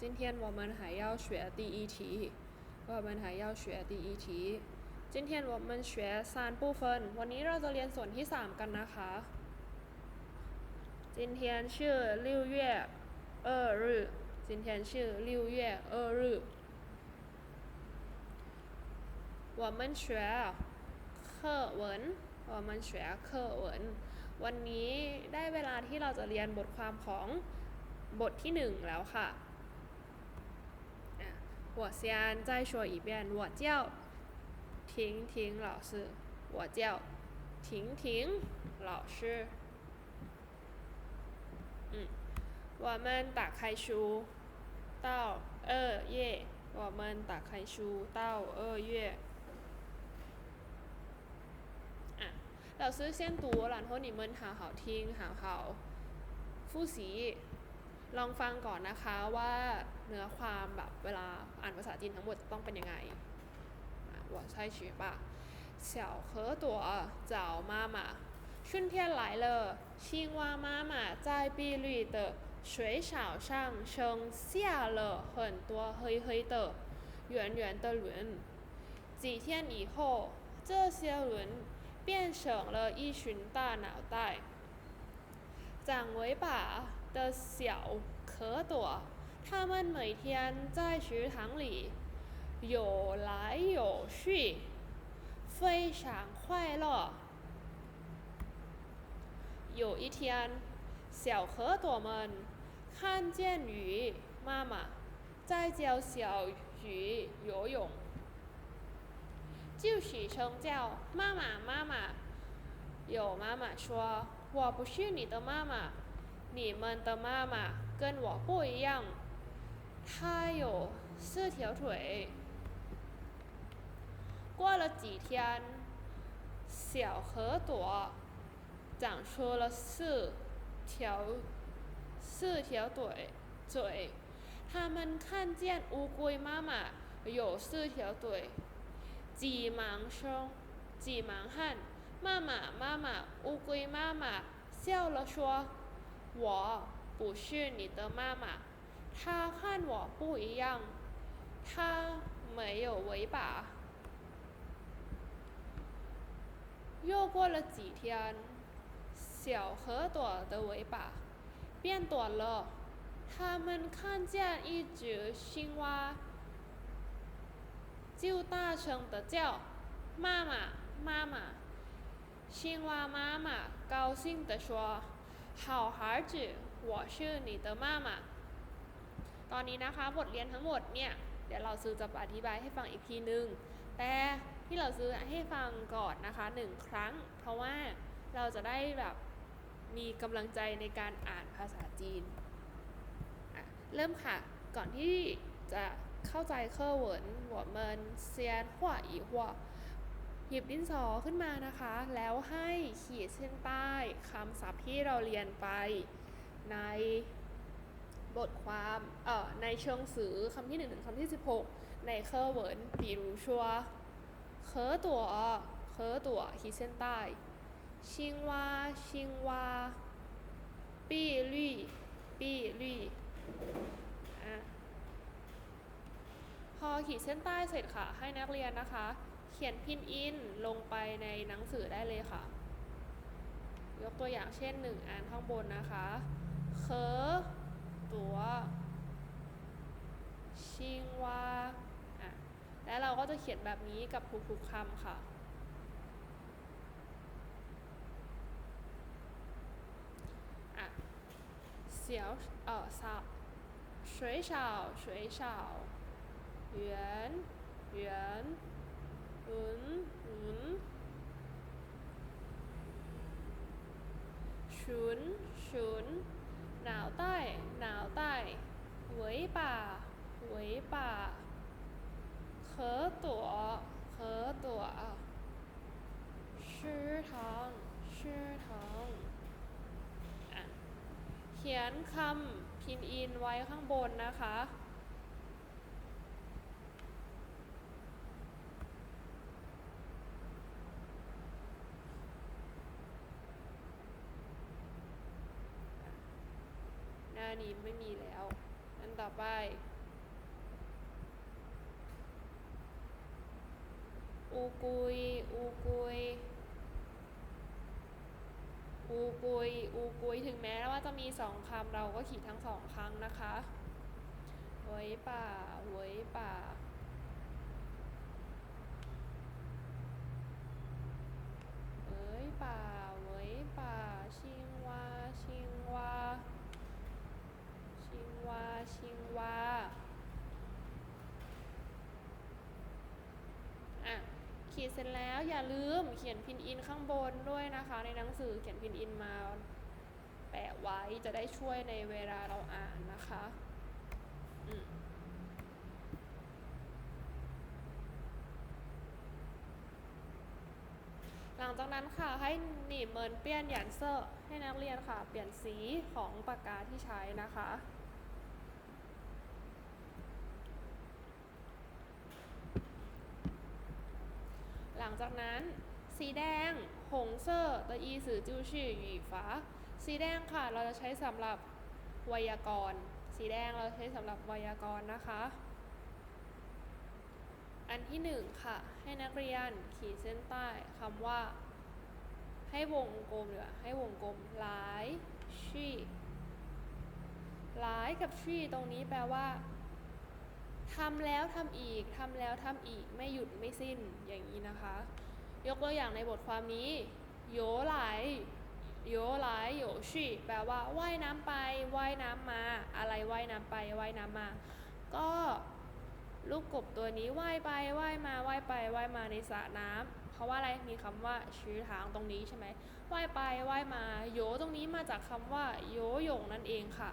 今天我们还要学第一题我们还要学第一题今天我们学三部分วันนี้เราจะเรียนส่วนที่สามกันนะคะ今天是六月二日今天是六月二日我们学课文我们学课文วันนี้ได้เวลาที่เราจะเรียนบทความของบทที่หนึ่งแล้วค่ะ 我先再说一遍我叫婷婷老师我叫婷婷老师嗯我们打开书到二页我们打开书到二页啊老师先读然后你们好好听好好复习ลองฟังก่อนนะคะว่าเนื้อความแบบเวลาอ่าน ภาษาจีนทั้งหมดต้องเป็นยังไงอ่ะ我猜学吧小河朵找妈妈春天来了青蛙妈妈在碧绿的水草上生下了很多黑黑的圆圆的轮几天以后这些轮变成了一群大脑袋长尾巴的小壳朵， 他们每天在池塘里游来游去，非常快乐。有一天，小河朵们看见鱼妈妈在教小鱼游泳，就起声叫妈妈妈妈。有妈妈说：“我不是你的妈妈。”你们的妈妈跟我不一样，它有四条腿。过了几天，小河朵长出了四条四条腿嘴。他们看见乌龟妈妈有四条腿，急忙说：“急忙喊妈妈妈妈！”乌龟妈妈笑了说。我不是你的妈妈，他和我不一样，他没有尾巴。又过了几天，小河朵的尾巴变短了，他们看见一只青蛙，就大声的叫：“妈妈，妈妈！”青蛙妈妈高兴地说。好孩子我是你的妈妈 ตอนนี้นะคะบทเรียนทั้งหมดเนี่ยเดี๋ยวเราซื้อจะอธิบายให้ฟังอีกทีนึง แต่ที่เราซื้อให้ฟังก่อนนะคะหนึ่งครั้ง เพราะว่าเราจะได้แบบมีกำลังใจในการอ่านภาษาจีน เริ่มค่ะ ก่อนที่จะเข้าใจเคอร์เวิร์นหัวเมินเซียนหัวอีหัวหยิบดินสอขึ้นมานะคะ แล้วให้ขีดเส้นใต้คำศัพท์ที่เราเรียนไปใน บทความเอ่อในเชิงสื่อคำที่1ถึงคำที่ 16 ในเคอร์เวิร์นปีรูชัวเคอตัวเคอตัวขีดเส้นใต้ชิงว่าชิงว่าปีลี่ปีลี่พอขีดเส้นใต้เสร็จค่ะ ให้นักเรียนนะคะ เขียนพินอินลงไปในหนังสือได้เลยค่ะ ยกตัวอย่างเช่นหนึ่งอันข้างบนนะคะเคอ ตัวชิงวาอ่ะและเราก็จะเขียนแบบนี้กับทุกๆคำค่ะอ่ะเสียวเออสาว水草水草圆圆轮轮ฉุนฉุน หนาวใต้ หนาวใต้หวยป่าหวยป่าเคอตัวเคอตัวชื่อทองชื่อทองเขียนคำพินอินไว้ข้างบนนะคะ นี้ไม่มีแล้ว อันต่อไป อูกุย อูกุย อูกุย อูกุย ถึงแม้ว่าจะมีสองคำเราก็ขีดทั้งสองครั้งนะคะหวยป่าหวยป่าเว้ยป่าเว้ยป่าชิงวาชิง วาชิงวา ชิงวา อะ ขีดเสร็จแล้วอย่าลืมเขียนพินอินข้างบนด้วยนะคะ ในหนังสือเขียนพินอินมา แปะไว้จะได้ช่วยในเวลาเราอ่านนะคะอืมหลังจากนั้นค่ะให้หนีบเมินเปลี่ยนหยันเซอร์ให้นักเรียนค่ะ เปลี่ยนสีของปากกาที่ใช้นะคะังจากนั้น สีแดงหงเซอร์ตอีสือจิ้วชื่อหยีฟ้า สีแดงค่ะเราจะใช้สำหรับไวยากรณ์ สีแดงเราใช้สำหรับไวยากรณ์นะคะ อันที่หนึ่งค่ะ ให้นักเรียนขีดเส้นใต้คำว่า ให้วงกลมหรือให้วงกลมหลายชี่หลายกับชี่ตรงนี้แปลว่า ทำแล้วทำอีกทำแล้วทำอีกไม่หยุดไม่สิ้นอย่างนี้นะคะ ยกตัวอย่างในบทความนี้โยไหลายโยหลโยชีแปลว่าว่ายน้ำไปว่ายน้ำมา อะไรว่ายน้ำไปว่ายน้ำมา ก็ลูกกบตัวนี้ว่ายไปว่ายมาว่ายไปว่ายมาในสระน้ำเพราะว่าอะไรมีคำว่าชื้อทางตรงนี้ใช่ไหมว่ายไปว่ายมาโยตรงนี้มาจากคำว่าโยหยงนั่นเองค่ะ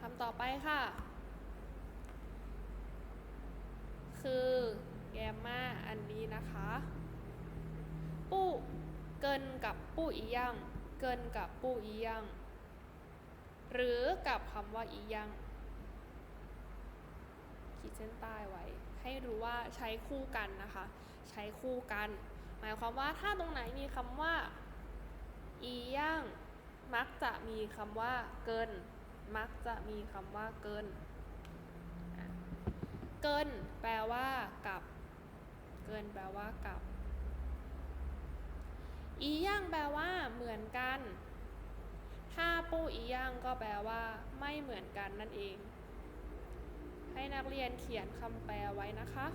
คำต่อไปค่ะ คือแกมมาอันนี้นะคะ ปู้เกินกับปู้อียังเกินกับปู้อียังหรือกับคำว่าอียังขีดเส้นใต้ไว้ ให้รู้ว่าใช้คู่กันนะคะ ใช้คู่กัน หมายความว่าถ้าตรงไหนมีคำว่าอียังมักจะมีคำว่าเกิน มักจะมีคำว่าเกิน เกินแปลว่ากับ เกินแปลว่ากับ อีย่างแปลว่า เหมือนกัน ถ้าปูอีย่างก็แปลว่า ไม่เหมือนกันนั่นเอง ให้นักเรียนเขียนคำแปลไว้นะคะ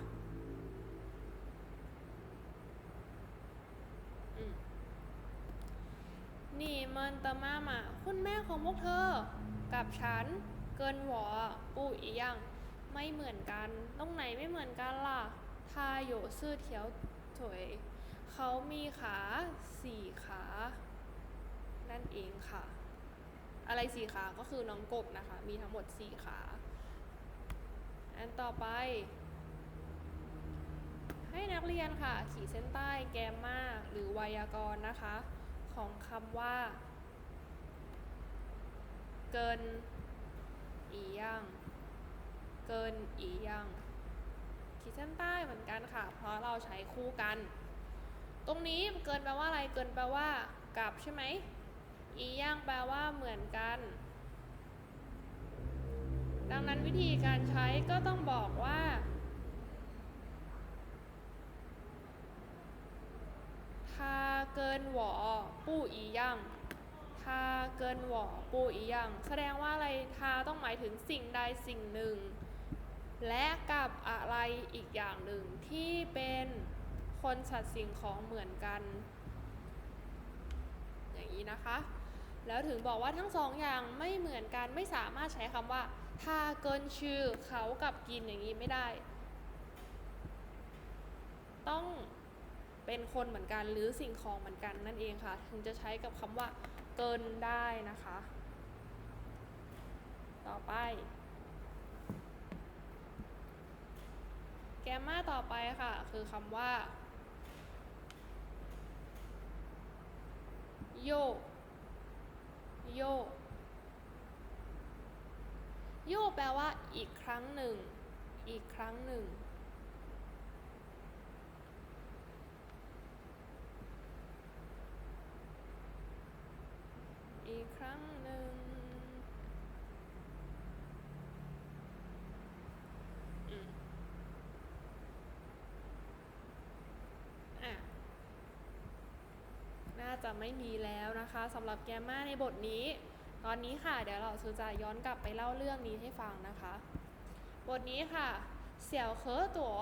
นี่เมินตะมามาคุณแม่ของพวกเธอ กับฉัน เกินหัวปูอีย่าง ไม่เหมือนกัน ตรงไหนไม่เหมือนกันล่ะทาโยซื่อเทียวถวยเขามีขาสี่ขา นั่นเองค่ะ อะไรสี่ขา ก็คือน้องกบนะคะ มีทั้งหมดสี่ขา อันต่อไป ให้นักเรียนค่ะ ขีดเส้นใต้แกมมาหรือไวยากรณ์นะคะ ของคำว่า เกิน อีย่าง เกินอียังขีดเส้นใต้เหมือนกันค่ะ เพราะเราใช้คู่กัน ตรงนี้เกินแปลว่าอะไรเกินแปลว่ากับใช่ไหมอียังแปลว่าเหมือนกัน ดังนั้นวิธีการใช้ก็ต้องบอกว่าถ้าเกินหวอปู้อียังทาเกินหวอปูอีหยังแสดงว่าอะไรทาต้องหมายถึงสิ่งใดสิ่งหนึ่ง และกับอะไรอีกอย่างหนึ่งที่เป็นคนสัตว์สิ่งของเหมือนกัน อย่างนี้นะคะ แล้วถึงบอกว่าทั้งสองอย่างไม่เหมือนกันไม่สามารถใช้คำว่าทาเกินชื่อเขากับกินอย่างนี้ไม่ได้ ต้องเป็นคนเหมือนกันหรือสิ่งของเหมือนกันนั่นเองค่ะ ถึงจะใช้กับคำว่าเกินได้นะคะ ต่อไป แกมมาต่อไปค่ะ คือคำว่า โยโยโยแปลว่าอีกครั้งหนึ่ง อีกครั้งหนึ่ง อีกครั้งหนึ่งอืม จะ ไม่มีแล้วนะคะสำหรับแกมมาในบทนี้ ตอนนี้ค่ะเดี๋ยวเราจะย้อนกลับไปเล่าเรื่องนี้ให้ฟังนะคะ บทนี้ค่ะเสี่ยวเคอตัว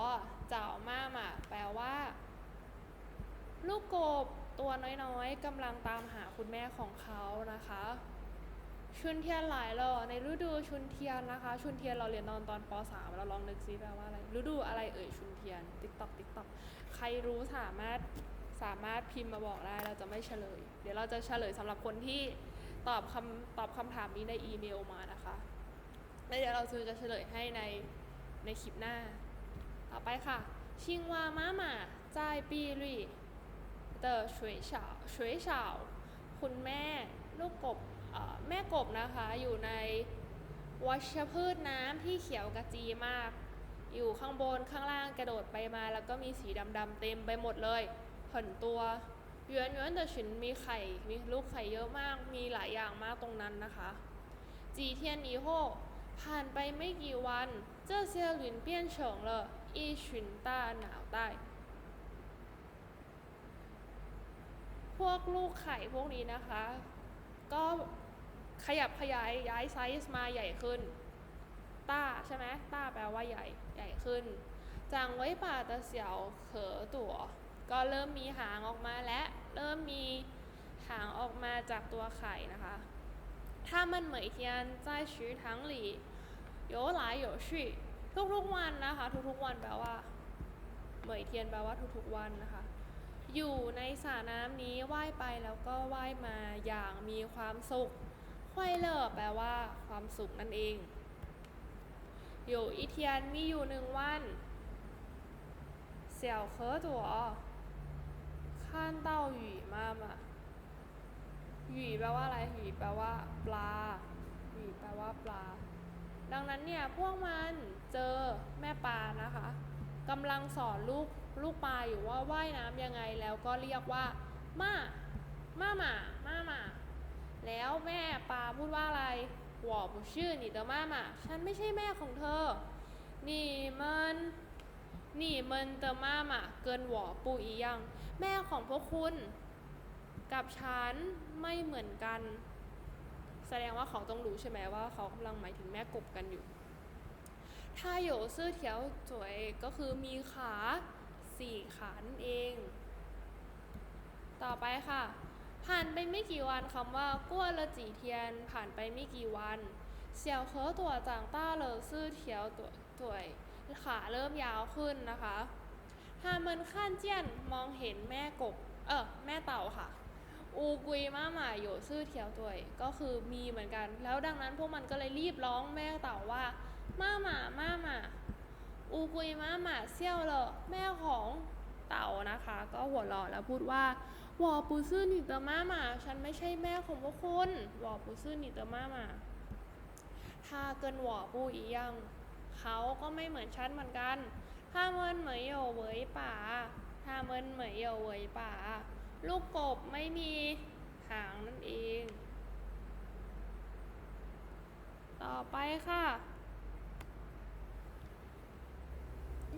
เจ้ามาหมาแปลว่า ลูกกบตัวน้อยๆกำลังตามหาคุณแม่ของเขานะคะชุนเทียนหลายเหรอในฤดูชุนเทียนนะคะ ชุนเทียนเราเรียนตอนตอนป .3 เราลองนึกซิแปลว่าอะไรฤดูอะไรเอ่ยชุนเทียนติ๊กตอกติ๊กตอกใครรู้สามารถ สามารถพิมพ์มาบอกได้เราจะไม่เฉลย เดี๋ยวเราจะเฉลยสำหรับคนที่ตอบคำตอบคำถามนี้ในอีเมลมานะคะแล้วเดี๋ยวเราจะเฉลยให้ในในคลิปหน้า ต่อไปค่ะชิงวามาหมาจ่ายปีรีเตอร์ช่วยเฉาช่วยเฉาคุณแม่ลูกกบแม่กบนะคะอยู่ในวัชพืชน้ำที่เขียวกระจีมาก อยู่ข้างบนข้างล่างกระโดดไปมา แล้วก็มีสีดำๆเต็มไปหมดเลย เห็นตัวเยือนเยือนแต่ฉินมีไข่ มีลูกไข่เยอะมาก มีหลายอย่างมากตรงนั้นนะคะ จีเทียนอีโฮผ่านไปไม่กี่วัน这些云变成了一群大脑袋พวกลูกไข่พวกนี้นะคะ ก็ขยับขยายย้ายไซส์มาใหญ่ขึ้น ต้าใช่ไหมต้าแปลว่าใหญ่ใหญ่ขึ้น จางไว้ป่าตะเสียวเขอตัว ก็เริ่มมีหางออกมาและเริ่มมีหางออกมาจากตัวไข่นะคะถ้ามันเหมยเทียน在池塘里游来游去ทุกๆวันนะคะ ทุกๆวันแปลว่า เหมยเทียนแปลว่าทุกๆวันนะคะ อยู่ในสระน้ำนี้ว่ายไปแล้วก็ว่ายมาอย่างมีความสุขควายเลอแปลว่าความสุขนั่นเอง อยู่อีเทียนมีอยู่หนึ่งวัน เสี่ยวเคอตัว ข้านเต้าหยีมามาหยีแปลว่าอะไรหยีแปลว่า ปลาหยีแปลว่าปลา ดังนั้นเนี่ยพวกมันเจอแม่ปลานะคะกำลังสอนลูกลูกปลาอยู่ว่าว่ายน้ำยังไงแล้วก็เรียกว่ามามาหมามาหมาแล้วแม่ปลาพูดว่าอะไรหัวอผมชื่อนี่เตอมาหมาฉันไม่ใช่แม่ของเธอนี่มันนี่มันเตอมาหมาเกินหัวปูอียัง แม่ของพวกคุณกับฉันไม่เหมือนกัน แสดงว่าเขาต้องรู้ใช่ไหมว่าเขากำลังหมายถึงแม่กบกันอยู่ถ้าโยซื่อเถียวสวยก็คือมีขาสี่ขานเอง ต่อไปค่ะ ผ่านไปไม่กี่วันคำว่ากั้วละจีเทียน ผ่านไปไม่กี่วันเสี่ยวเคอตัวจางต้าเลอซื่อเถียวตัวสวยขาเริ่มยาวขึ้นนะคะ ฮามันข้านเจียนมองเห็นแม่กบ เออแม่เต่าค่ะ อูกุยมาหมาโยซื่อเทียวตัวก็คือมีเหมือนกัน แล้วดังนั้นพวกมันก็เลยรีบร้องแม่เต่าว่ามาหมามาหมาอูกุยมาหมาเซี่ยวเลอแม่ของเต่านะคะ ก็หัวเราะแล้วพูดว่าวอปูซื่อหนีเตอมาหมา ฉันไม่ใช่แม่ของพวกคุณวอปูซื่อหนีเตอมาหมาถ้าเกินวอปูอียังเขาก็ไม่เหมือนฉันเหมือนกัน ข้าเมินเหมยโยเวยป่าข้าเมินเหมยโยเวยป่า ลูกกบไม่มีหางนั่นเอง ต่อไปค่ะ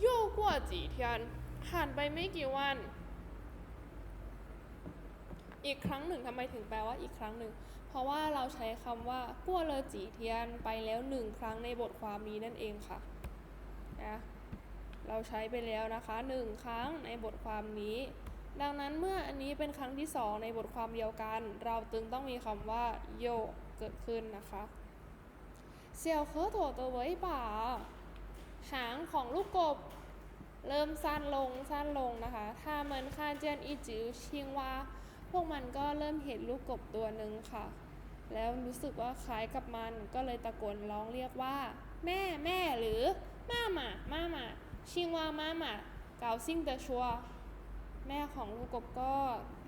โยกว่าจีเทียนผ่านไปไม่กี่วัน อีกครั้งหนึ่งทำไมถึงแปลว่าอีกครั้งหนึ่ง เพราะว่าเราใช้คำว่ากั้วเลจีเทียนไปแล้วหนึ่งครั้งในบทความนี้นั่นเองค่ะนะ เราใช้ไปแล้วนะคะหนึ่งครั้งในบทความนี้ ดังนั้นเมื่ออันนี้เป็นครั้งที่สองในบทความเดียวกัน เราจึงต้องมีคำว่าโยเกิดขึ้นนะคะเสี่ยวเคอโถตัวไว้ป่าหางของลูกกบ เริ่มสั้นลงสั้นลงนะคะ ถ้ามันค่าเจียนอีจิ๋วชิงว่า พวกมันก็เริ่มเห็นลูกกบตัวหนึ่งค่ะ แล้วรู้สึกว่าคล้ายกับมันก็เลยตะโกนร้องเรียกว่า แม่แม่หรือม่าหมาม่าหมา ชิงว่ามาหมาเกาซิ่งเดชัวแม่ของลูกกบก็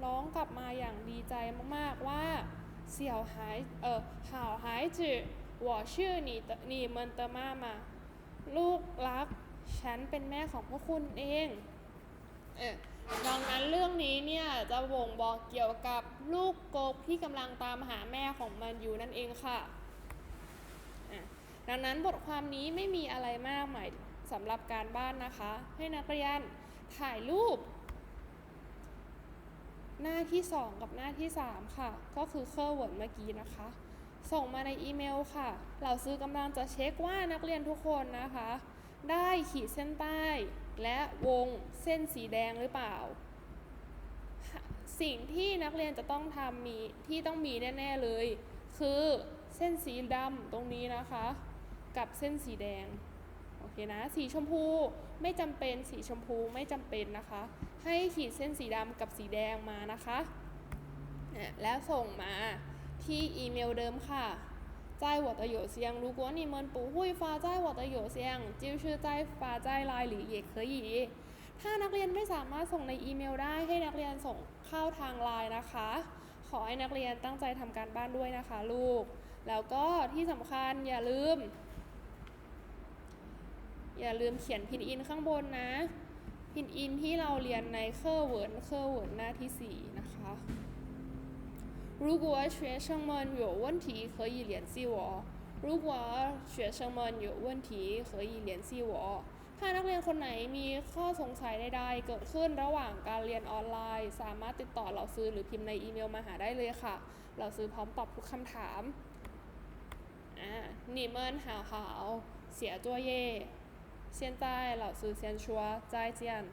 ร้องกลับมาอย่างดีใจมากๆว่าเสี่ยวหายเออข่าวหายจือว่วชื่อหนีหนีเมินเตอร์มามา ลูกรัก ฉันเป็นแม่ของพวกคุณเองเออดังนั้นเรื่องนี้เนี่ยจะบ่งบอกเกี่ยวกับลูกกบที่กำลังตามหาแม่ของมันอยู่นั่นเองค่ะดังนั้นบทความนี้ไม่มีอะไรมากหมาย สำหรับการบ้านนะคะ ให้นักเรียนถ่ายรูป หน้าที่ 2 กับหน้าที่ 3 ค่ะ ก็คือเคอร์เวิร์ดเมื่อกี้นะคะ ส่งมาในอีเมลค่ะ เราซื้อกำลังจะเช็คว่านักเรียนทุกคนนะคะ ได้ขีดเส้นใต้ และวงเส้นสีแดงหรือเปล่า สิ่งที่นักเรียนจะต้องทำมีที่ต้องมีแน่ๆเลย คือเส้นสีดำตรงนี้นะคะ กับเส้นสีแดง โอเคนะ สีชมพูไม่จำเป็นสีชมพูไม่จำเป็นนะคะ ให้ขีดเส้นสีดำกับสีแดงมานะคะเนี่ยแล้วส่งมาที่อีเมลเดิมค่ะ在我的邮箱如果你们不会发在我的邮箱就是在发在 line 里也可以ถ้านักเรียนไม่สามารถส่งในอีเมลได้ให้นักเรียนส่งเข้าทางไลน์นะคะ ขอให้นักเรียนตั้งใจทำการบ้านด้วยนะคะลูก แล้วก็ที่สำคัญอย่าลืม อย่าลืมเขียนพินอินข้างบนนะ พินอินที่เราเรียนในเคอร์เวิร์ดเคอร์เวิร์ดหน้าที่ 4 นะคะ如果学生们有问题可以联系我如果学生们有问题可以联系我ถ้านักเรียนคนไหนมีข้อสงสัยใดๆเกิดขึ้นระหว่างการเรียนออนไลน์ สามารถติดต่อเราซื้อหรือพิมพ์ในอีเมลมาหาได้เลยค่ะ เราซื้อพร้อมตอบทุกคำถามอ่า你们好好写作业 现在老师先说再见。